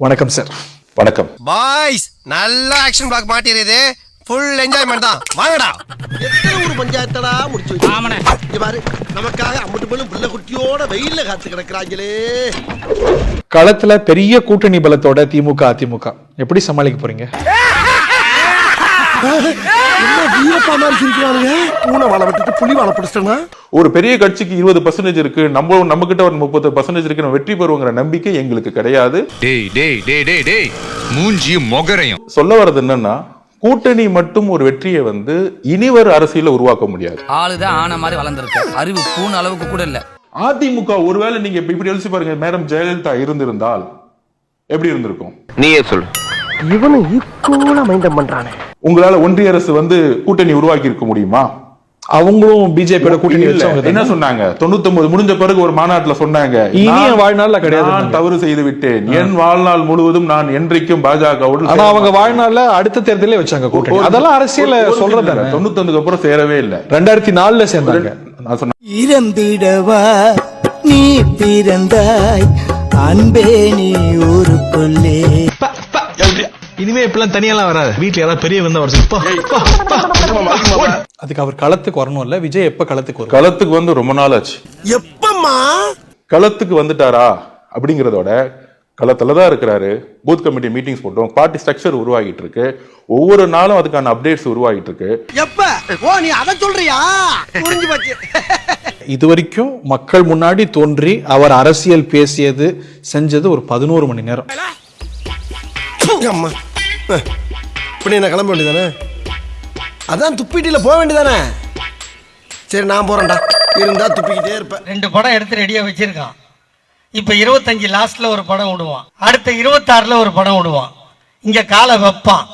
வணக்கம் சார் வணக்கம். பாய்ஸ் நல்ல ஆக்ஷன் பிளாக் மாட்டிருது ஃபுல் என்ஜாய்மெண்ட் தான். வாங்கடா. எத்தனை ஒரு பஞ்சாயத்தடா முடிச்சு வச்சு. இங்க பாரு நமக்காக அம்பட்டு போலும் பிள்ளை குட்டியோட வெயில்ல காத்து கிடக்குறாங்களே களத்துல பெரிய கூட்டணி பலத்தோட திமுக அதிமுக. எப்படி சமாளிக்க போறீங்க? வீரப்பா மாதிரி சிரிக்கிறானுங்க? பூனை வாழை விட்டுட்டு புலி வாழை பிடிச்சிட்டனா? ஒரு பெரிய கட்சிக்கு இருபது பர்சன்டேஜ் இருக்கு. நம்ம நம்ம கிட்ட ஒரு முப்பது பர்சன்டேஜ் இருக்கு. நம்ம வெற்றி பெறுவோங்கிற நம்பிக்கை எங்களுக்கு கிடையாது. டேய் டேய் டேய் டேய் டேய். மூஞ்சியும் மொகரையும். சொல்ல வர்றது என்னன்னா கூட்டணி மட்டும் ஒரு வெற்றியை வந்து இனிவர் அரசியல உருவாக்க முடியாது. ஆளுதான் ஆன மாதிரி வளர்ந்துருக்கு. அறிவு பூன அளவுக்கு கூட இல்ல. அதிமுக ஒருவேளை நீங்க இப்ப இப்படி யோசிச்சு பாருங்க மேடம் ஜெயலலிதா இருந்திருந்தால் எப்படி இருந்திருக்கும்? நீயே சொல்லு. இவனு ஈக்குவலா மைண்டம் பண்றானே. உங்களால ஒன்றிய அரசு வந்து கூட்டணி உருவாக்கி இருக்க முடியுமா? அவங்களும் பிஜேபியோட கூட்டணி இல்ல, வச்சவங்க என்ன? சொன்னாங்க? தொண்ணூத்தி முடிஞ்ச பிறகு ஒரு மாநாட்டுல சொன்னாங்க இனி என் நான் வாழ்நாள்ல கிடையாது நான் தவறு செய்து விட்டேன். என் வாழ்நாள் முழுவதும் நான் என்றைக்கும் பாஜகவோடு ஆனா அவங்க வாழ்நாள்ல அடுத்த தேர்தலே வச்சாங்க கூட்டணி. அதெல்லாம் அரசியல சொல்றது தொண்ணூத்தொன்னுக்கு அப்புறம் சேரவே இல்ல. ரெண்டாயிரத்தி நாலுல சேர்ந்தாங்க. நான் சொன்னேன் இறந்திடவா? நீ பிறந்தாய். அன்பே நீ ஊருக்குள்ளே. இனிமே இப்பெல்லாம் தனியெல்லாம் வராது. வீட்டுல யாராவது பெரிய வந்தா வர. அதுக்கு அவர் களத்துக்கு வரணும் இல்ல? விஜய் எப்ப களத்துக்கு வரும் களத்துக்கு வந்து ரொம்ப நாள் ஆச்சு. எப்பம்மா? களத்துக்கு வந்துட்டாரா? அப்படிங்கறதோட களத்துல தான் இருக்கிறாரு. பூத் கமிட்டி மீட்டிங்ஸ் போட்டோம். பார்ட்டி ஸ்ட்ரக்சர் உருவாகிட்டு இருக்கு ஒவ்வொரு நாளும் அதுக்கான அப்டேட்ஸ் உருவாகிட்டு இருக்கு எப்ப? ஓ நீ அத சொல்றியா? புரிஞ்சு போச்சு. இது வரைக்கும் மக்கள் முன்னாடி தோன்றி அவர் அரசியல் பேசியது செஞ்சது ஒரு பதினோரு மணி நேரம். அம்மா? இப்படி என்ன கிளம்ப வேண்டியதானே? அதான் துப்பிட்டில போக வேண்டியதானே? சரி நான் போறேன்டா. இருந்தா துப்பிக்கிட்டே இருப்பேன். ரெண்டு படம் எடுத்து ரெடியா வச்சிருக்கான். இப்ப இருபத்தஞ்சு லாஸ்ட்ல ஒரு படம் விடுவான். அடுத்த இருபத்தாறுல ஒரு படம் விடுவான். இங்க காலை வைப்பான்.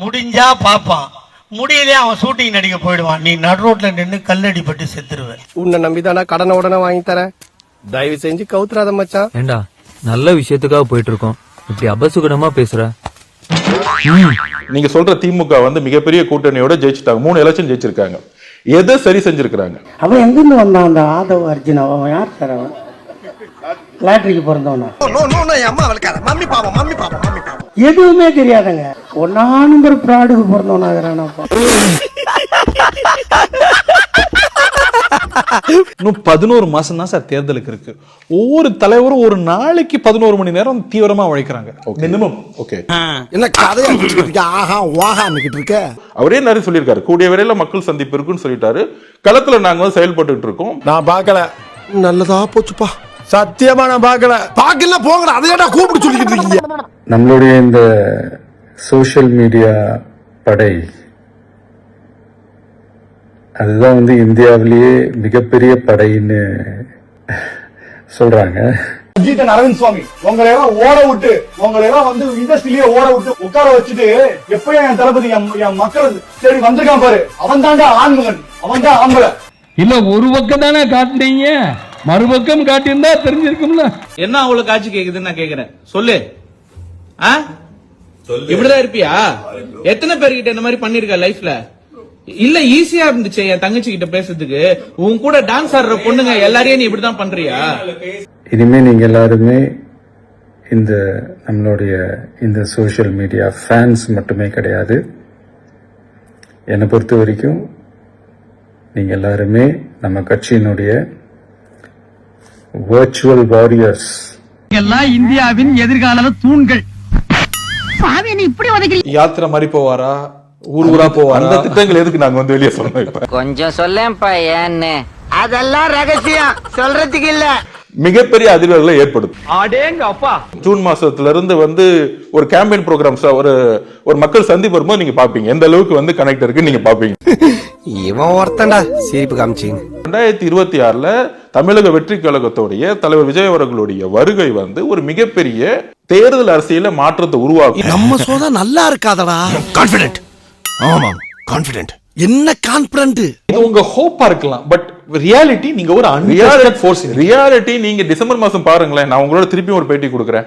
முடிஞ்சா பார்ப்பான். முடியலையே அவன் ஷூட்டிங் நடிக்க போயிடுவான். நீ நடு ரோட்ல நின்று கல்லடி பட்டு செத்துருவ உன்னை நம்பிதானா கடனை உடனே வாங்கி தரேன்? தயவு செஞ்சு கவுத்துறாத மச்சான். ஏண்டா நல்ல விஷயத்துக்காக போயிட்டு இருக்கோம். இப்படி அபசுகுணமா பேசுற? நீங்க சொல்ற திமுக வந்து மிகப்பெரிய கூட்டணியோட ஜெயிச்சிட்டாங்க. மூணு எலெக்ஷன் ஜெயிச்சிருக்காங்க. எதை சரி செஞ்சிருக்கிறாங்க? அவன் எங்கிருந்து வந்தான் அந்த ஆதவ அர்ஜுன்? அவன் யார் சார் அவன்? லாட்ரிக்கு பிறந்தவனா? நோ நோ நோ என் அம்மா வளர்க்காத. மம்மி பாவம் மம்மி பாவம் மம்மி பாவம். எதுவுமே தெரியாதங்க. ஒன்னா நம்பர் ப்ராடுக்கு பிறந்தவனாகிறானப்பா. இன்னும் பதினோரு மாசம் தான் சார் தேர்தலுக்கு இருக்கு. ஒவ்வொரு தலைவரும் ஒரு நாளைக்கு பதினோரு மணி நேரம் தீவிரமா உழைக்கிறாங்க. மினிமம். ஓகே. என்ன கதையா ஆஹா வாஹா நிக்கிட்டு இருக்க. அவரே நிறைய சொல்லியிருக்காரு. கூடிய விரையில மக்கள் சந்திப்பு இருக்குன்னு சொல்லிட்டாரு. களத்துல நாங்க வந்து செயல்பட்டு இருக்கோம். நான் பார்க்கல. நல்லதா போச்சுப்பா. சத்தியமா நான் பார்க்கல. பாக்கல போங்கடா அதையடா கூப்பிட்டு சொல்லிக்கிட்டு இருக்கீங்க? நம்மளுடைய இந்த சோஷியல் மீடியா படை அதுதான் வந்து இந்தியாவிலேயே மிகப்பெரிய படைன்னு சொல்றாங்க. ஜீதன் அரவிந்த் சுவாமி உங்களை எல்லாம் ஓட விட்டு உங்களை எல்லாம் வந்து இண்டஸ்ட்ரியிலேயே ஓட விட்டு உட்கார வச்சுட்டு எப்பயும் என் தளபதி என் என் மக்கள் சரி வந்திருக்கான் பாரு. அவன் தாண்டா ஆண்மகன் அவன் தான் ஆம்பளை. இல்ல ஒரு பக்கம் தானே காட்டுறீங்க? மறுபக்கம் காட்டியிருந்தா தெரிஞ்சிருக்கும்ல. என்ன அவ்வளவு காட்சி கேக்குதுன்னு நான் கேக்குறேன். சொல்லு. ஆ? இப்படிதான் இருப்பியா? எத்தனை பேர்கிட்ட இந்த மாதிரி பண்ணிருக்க லைஃப்ல இல்ல ஈஸியா இருந்துச்சு என் தங்கச்சி கிட்ட பேசுறதுக்கு. உன் கூட டான்ஸ் ஆடுற பொண்ணுங்க எல்லாரையும் நீ இப்படிதான் பண்றியா? இனிமே நீங்க எல்லாருமே இந்த நம்மளுடைய இந்த சோஷியல் மீடியா ஃபேன்ஸ் மட்டுமே கிடையாது. என்னை பொறுத்த வரைக்கும் நீங்க எல்லாருமே நம்ம கட்சியினுடைய வர்ச்சுவல் வாரியர்ஸ் எல்லாம் இந்தியாவின் எதிர்கால தூண்கள். யாத்திரை மாதிரி போவாரா? ஊர் ஊரா போவாரா? அந்த திட்டங்கள் எதுக்கு நாங்க வந்து வெளியே சொன்னோம் இப்ப? கொஞ்சம் சொல்லேன்ப்பா ஏன்னு. அதெல்லாம் ரகசியம். சொல்றதுக்கு இல்ல. மிகப்பெரிய அதிர்வுகளை ஏற்படுத்தும். ஜூன் மாசத்துல இருந்து வந்து ஒரு கேம்பெயின் ப்ரோக்ராம்ஸ் ஒரு ஒரு மக்கள் சந்திப்பு வரும்போது நீங்க பாப்பீங்க. எந்த அளவுக்கு வந்து கனெக்ட் இருக்கு நீங்க பாப்பீங்க. இவன் ஒருத்தன்டா சிரிப்பு காமிச்சிங்க ரெண்டாயிரத்தி இருபத்தி ஆறுல தமிழக வெற்றி கழகத்துடைய தலைவர் விஜய் அவர்களுடைய வருகை வந்து ஒரு மிகப்பெரிய தேர்தல் அரசியல மாற்றத்தை உருவாக்கும். நம்ம சோதா நல்லா இருக்காதடா. கான்பிடென்ட் ஆமாம். கான்பிடென்ட் என்ன கான்பிடென்ட் இது உங்க ஹோப்பா இருக்கலாம் பட் ரியாலிட்டி நீங்க ஒரு அன்ரியாலிட்டி ஃபோர்ஸ் ரியாலிட்டி நீங்க டிசம்பர் மாசம் பாருங்களேன் நான் உங்களோட திருப்பி ஒரு பேட்டி கொடுக்குறேன்.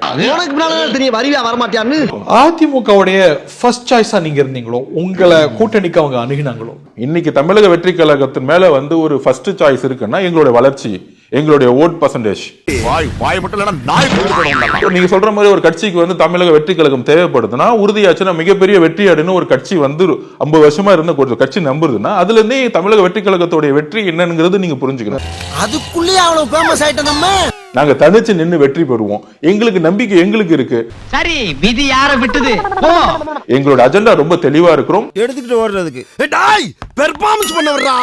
தெரியும் வருவியா வரமாட்டியான்னு? அதிமுகவுடைய ஃபர்ஸ்ட் சாய்ஸா நீங்க இருந்தீங்களோ உங்களை கூட்டணிக்கு அவங்க அணுகினாங்களோ? இன்னைக்கு தமிழக வெற்றி கழகத்தின் மேல வந்து ஒரு ஃபர்ஸ்ட் சாய்ஸ் இருக்குன்னா எங்களுடைய வளர்ச்சி எங்களுடைய ஓட் பர்சன்டேஜ் நீங்க சொல்ற மாதிரி ஒரு கட்சிக்கு வந்து தமிழக வெற்றி கழகம் தேவைப்படுதுன்னா உறுதியாச்சுன்னா மிகப்பெரிய வெற்றி அடைன்னு ஒரு கட்சி வந்து ஐம்பது வருஷமா இருந்த கட்சி நம்புறதுன்னா அதுல இருந்தே தமிழக வெற்றி கழகத்துடைய வெற்றி என்னங்கிறது நீங்க புரிஞ்சுக்கணும். அதுக்குள்ளேயே அவ்வளவு ஃபேமஸ் ஆயிட்ட நம்ம. நாங்க தனிச்சு நின்னு வெற்றி பெறுவோம். எங்களுக்கு நம்பிக்கை எங்களுக்கு இருக்கு. சரி விதி யார விட்டுது? எங்களோட அஜெண்டா ரொம்ப தெளிவா இருக்கிறோம். எடுத்துக்கிட்டு ஓடுறதுக்கு. டாய் பெர்ஃபார்மன்ஸ் பண்ண வர்றா?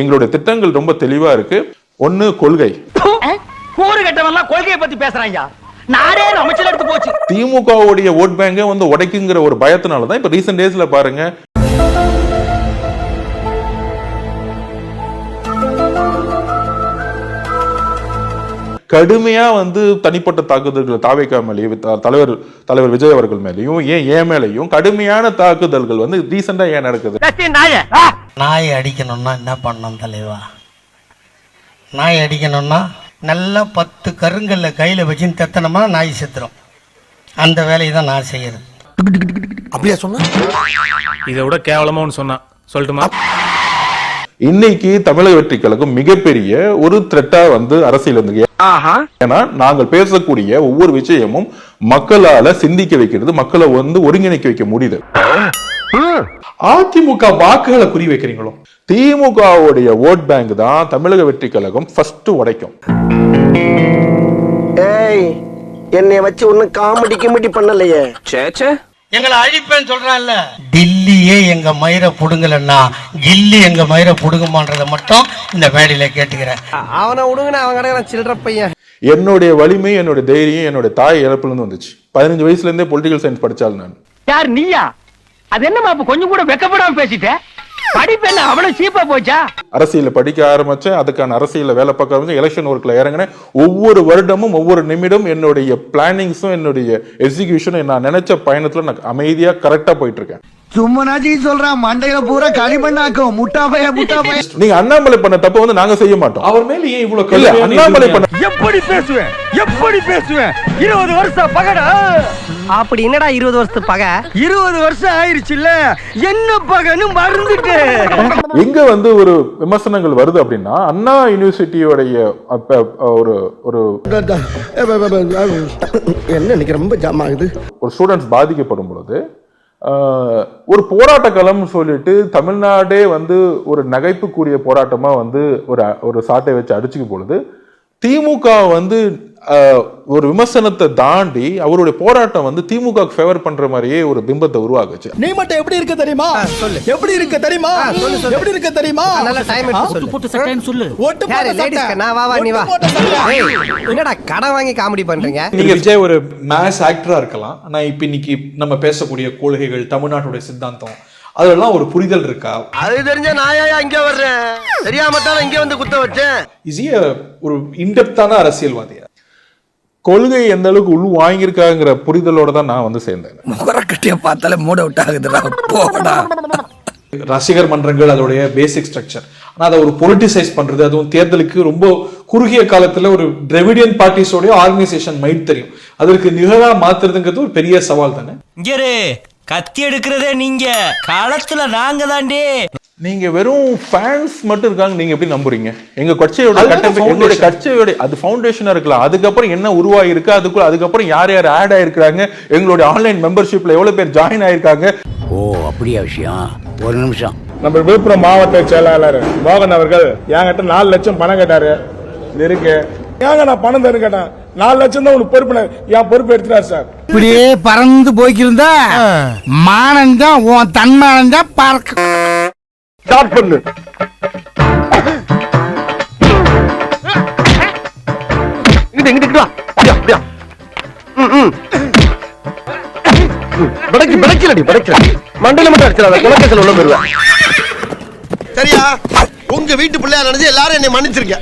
எங்களுடைய திட்டங்கள் ரொம்ப தெளிவா இருக்கு. ஒன்னு கொள்கை. கூறு கட்டவெல்லாம் கொள்கையை பத்தி பேசுறாங்க நாடே அமைச்சர் எடுத்து போச்சு. திமுகவுடைய ஓட் பேங்க வந்து உடைக்குங்கிற ஒரு பயத்தினால தான் இப்ப ரீசெண்ட் டேஸ்ல பாருங்க கடுமையா வந்து தனிப்பட்ட தாக்குதல்கள் தாவேக்கா மேலேயும் தலைவர் தலைவர் விஜய் அவர்கள் மேலேயும் ஏன் ஏன் மேலேயும் கடுமையான தாக்குதல்கள் வந்து ரீசெண்டா ஏன் நடக்குது? நாய! நாயை அடிக்கணும்னா என்ன பண்ணணும் தலைவா? நாய் அடிக்கணும்னா நல்லா பத்து கருங்கல்ல கையில் வச்சு தெத்தனமா நாய் செத்துரும். அந்த வேலையை தான் நான் செய்யறது. அப்படியா சொன்னா? இதை விட கேவலமா ஒன்று சொன்னான். சொல்லட்டுமா? இன்னைக்கு தமிழக வெற்றி கழகம் மிகப்பெரிய ஒரு த்ரெட்டா வந்து அரசியல் வந்து ஏன்னா நாங்கள் பேசக்கூடிய ஒவ்வொரு விஷயமும் மக்களால சிந்திக்க வைக்கிறது மக்களை வந்து ஒருங்கிணைக்க வைக்க முடியுது. அதிமுக வாக்குகளை குறி வைக்கிறீங்களோ? திமுகவுடைய ஓட் பேங்க் தான் தமிழக வெற்றி கழகம் ஃபர்ஸ்ட் உடைக்கும். ஏய் என்னைய வச்சு ஒன்னும் காமெடி கிமெடி பண்ணலையே. எங்களை அழிப்பேன்னு சொல்றான்ல. டில்லியே எங்க மயிரை புடுங்கலன்னா கில்லி எங்க மயிரை புடுங்குமான்றதை மட்டும் இந்த மேடையில கேட்டுக்கிறேன். அவனை விடுங்கன்னு அவன் கிடக்குறான் சில்லற பையன். என்னுடைய வலிமை என்னுடைய தைரியம் என்னுடைய தாய் இறப்புல இருந்து வந்துச்சு. பதினஞ்சு வயசுல இருந்தே பொலிட்டிக்கல் சயின்ஸ் படிச்சால் நான். யார் நீயா? அது என்னமா அப்ப கொஞ்சம் கூட வெக்கப்படாம பேசிட்ட? படிப்பு என்ன அவ்வளவு சீப்பா போச்சா? அரசியல படிக்க ஆரம்பிச்சேன் அதுக்கான அரசியல வேலை பார்க்க ஆரம்பிச்சேன் எலெக்ஷன் ஒர்க்ல இறங்கினேன். ஒவ்வொரு வருடமும் ஒவ்வொரு நிமிடம் என்னுடைய பிளானிங்ஸும் என்னுடைய எக்ஸிகியூஷனும் நான் நினைச்ச பயணத்துல நான் அமைதியா கரெக்டா போயிட்டு இருக்கேன். சும்மா நாச்சி சொல்றான் மண்டையில பூரா களிமண்ணாக்கும் முட்டா பைய முட்டா பைய நீங்க அண்ணாமலை பண்ண தப்ப வந்து நாங்க செய்ய மாட்டோம். அவர் மேல ஏன் இவ்வளவு இல்ல அண்ணாமலை? பண்ண எப்படி பேசுவேன்? எப்படி பேசுவேன்? இருபது வருஷம் பகடா. அப்படி என்னடா இருபது வருஷத்து பகை? இருபது வருஷம் ஆயிருச்சுல்ல. என்ன பகன்னு மறந்துட்டு எங்க வந்து ஒரு விமர்சனங்கள் வருது அப்படின்னா அண்ணா யூனிவர்சிட்டியோடைய அப்ப ஒரு ஒரு என்ன இன்னைக்கு ரொம்ப ஜாம் ஆகுது. ஒரு ஸ்டூடெண்ட்ஸ் பாதிக்கப்படும் பொழுது ஒரு போராட்ட களம்னு சொல்லிட்டு தமிழ்நாடே வந்து ஒரு நகைப்புக்குரிய போராட்டமாக வந்து ஒரு ஒரு சாட்டை வச்சு அடிச்சுக்கும் பொழுது திமுக வந்து ஆஹ், ஒரு விமர்சனத்தை தாண்டி அவருடைய போராட்டம் வந்து திமுக ஃபேவர் பண்ற மாதிரியே ஒரு பிம்பத்தை உருவாக்குச்சு. நீ மட்டும் எப்படி இருக்க தெரியுமா? சொல்லு. எப்படி இருக்க தெரியுமா? எப்படி இருக்க தெரியுமா? நல்ல டைம் எடுத்து போட்டு சட்டைன்னு சொல்லு. ஒட்டு யாரு போட்ட லேடிஸ் சட்டை. நான் வா வா நீ வா. என்னடா கடன் வாங்கி காமெடி பண்றீங்க? நீங்க விஜய் ஒரு மேஸ் ஆக்டரா இருக்கலாம். ஆனா இப்ப இன்னைக்கு நம்ம பேசக்கூடிய கொள்கைகள் தமிழ்நாட்டுடைய சித்தாந்தம் அதெல்லாம் ஒரு புரிதல் இருக்கா? அது தெரிஞ்ச நாயா இங்க வர்றேன்? தெரியாம தான் இங்க வந்து குத்த வச்சேன். இஸ் ஒரு இன்டெப்தான அரசியல்வாதியா? கொள்கை எந்த அளவுக்கு உள் வாங்கியிருக்காங்கிற புரிதலோட தான் நான் வந்து சேர்ந்தேன். முகரக்கட்டிய பார்த்தாலே மூட அவுட் ஆகுதுடா போடா. ரசிகர் மன்றங்கள் அதோடைய பேசிக் ஸ்ட்ரக்சர் ஆனா அதை ஒரு பொலிட்டிசைஸ் பண்றது அதுவும் தேர்தலுக்கு ரொம்ப குறுகிய காலத்துல ஒரு டிரெவிடியன் பார்ட்டிஸோடைய ஆர்கனைசேஷன் மைட் தெரியும். அதற்கு நிகழா மாத்துறதுங்கிறது ஒரு பெரிய சவால் தானே? கத்தி எடுக்கிறதே நீங்க. களத்துல நாங்க தாண்டி நீங்க வெறும் ஃபேன்ஸ் மட்டும் இருக்காங்க நீங்க எப்படி நம்புறீங்க? எங்க கட்சியோட. எங்களுடைய கட்சியோட அது ஃபவுண்டேஷனா இருக்கலாம். அதுக்கப்புறம் என்ன உருவாகி இருக்கு அதுக்குள்ள அதுக்கப்புறம் யார் யார் ஆட் ஆயிருக்காங்க எங்களுடைய ஆன்லைன் மெம்பர்ஷிப்ல எவ்வளவு பேர் ஜாயின் ஆயிருக்காங்க. ஓ அப்படியா விஷயம். ஒரு நிமிஷம். நம்ம விழுப்புரம் மாவட்ட செயலாளர் மோகன் அவர்கள் என்கிட்ட நாலு லட்சம் பணம் கேட்டாரு. இருக்கு. ஏங்க நான் பணம் தரேன்னு கேட்டேன். நாலு லட்சம் தான் உனக்கு பொறுப்பு என் பொறுப்பு எடுத்துறாரு சார். இப்படியே பறந்து போய்க்கிருந்தா மானம் தான் உன் தன்மானம் தான் பறக்க ஸ்டார்ட் பண்ணு. இங்கிட்டு இங்கிட்டு வா. அப்படியா அப்படியா. ம், ம். ம், பிடைக்கு பிடைக்கலடி பிடைக்கல மண்டையில மட்டும் அடிச்சிடாத குலக்கத்தில் உள்ள போயிருவேன் சரியா? உங்க வீட்டு பிள்ளையா நினைச்சு எல்லாரும் என்னை மன்னிச்சிருக்க